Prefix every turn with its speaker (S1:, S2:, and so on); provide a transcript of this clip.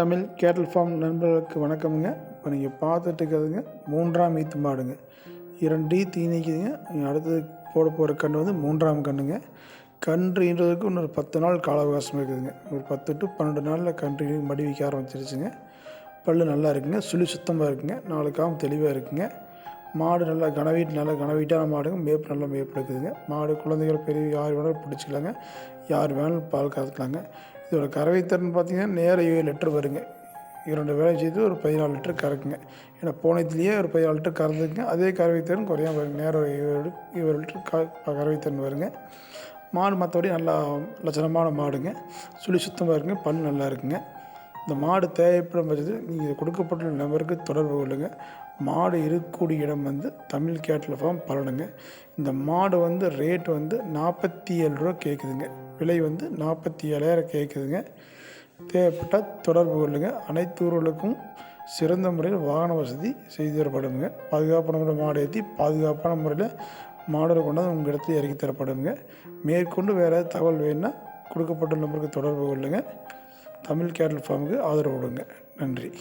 S1: தமிழ் கேட்டல் ஃபார்ம் நண்பர்களுக்கு வணக்கமுங்க. இப்போ நீங்கள் பார்த்துட்டு இருக்கிறதுங்க மூன்றாம் ஈத்து மாடுங்க இரண்டு ஈத்து இணைக்குதுங்க. நீங்கள் அடுத்தது போட போகிற கன்று வந்து மூன்றாம் கன்றுங்க. கன்று ஈன்றதுக்கு இன்னொரு பத்து நாள் கால அவகாசம் இருக்குதுங்க. ஒரு பத்து டு பன்னெண்டு நாளில் கன்று மடி வைக்க ஆரம்பிச்சிருச்சுங்க. பல்லு நல்லா இருக்குங்க. சுழி சுத்தமாக இருக்குங்க. நாலு காம் தெளிவாக இருக்குங்க. மாடு நல்லா கனவீட்டு நல்லா கனவீட்டான மாடுங்க. மேப்பு நல்லா மேப்பு மாடு குழந்தைகள் பெரிய யார் வேணாலும் பிடிச்சிக்கலாங்க. யார் வேணாலும் பால் கறக்கலாங்க. இதோட கறவைத்திறன் பார்த்திங்கன்னா நேர ஏழு லிட்டர் வருங்க. இரண்டு வேலை செய்து ஒரு பதினாலு லிட்டர் கறக்குங்க. ஏன்னா போனத்துலேயே ஒரு பதினாலு லிட்டர் கறந்துக்குங்க. அதே கறவைத்திறன் குறையாக வருங்க. நேரம் ஏழு ஏழு லிட்டர் க கறவைத்திறன் வருங்க. மாடு மற்றபடி நல்லா லட்சணமான மாடுங்க. சுழி சுத்தமாக இருக்குங்க. பல் நல்லா இருக்குங்க. இந்த மாடு தேவைப்படும் பட்சத்தில் நீங்கள் கொடுக்கப்பட்டுள்ள நபருக்கு தொடர்பு கொள்ளுங்கள் மாடு இருக்கக்கூடிய இடம் வந்து தமிழ் கேட்டில் ஃபார்ம் பலனுங்க இந்த மாடு வந்து ரேட் வந்து நாற்பத்தி ஏழு ரூபா கேட்குதுங்க. விலை வந்து நாற்பத்தி ஏழாயிரம் கேட்குதுங்க. தேவைப்பட்டால் தொடர்பு கொள்ளுங்கள் அனைத்து ஊர்களுக்கும் சிறந்த முறையில் வாகன வசதி செய்து தரப்படுங்க. பாதுகாப்பான முறையில் மாடு ஏற்றி பாதுகாப்பான முறையில் மாடலை கொண்டாந்து உங்கள் இடத்துல இறக்கி தரப்படுங்க. மேற்கொண்டு வேறு ஏதாவது தகவல் வேணுன்னா கொடுக்கப்பட்ட நம்பருக்கு தொடர்பு கொள்ளுங்கள் தமிழ் கேரள ஃபார்முக்கு ஆதரவு கொடுங்க. நன்றி.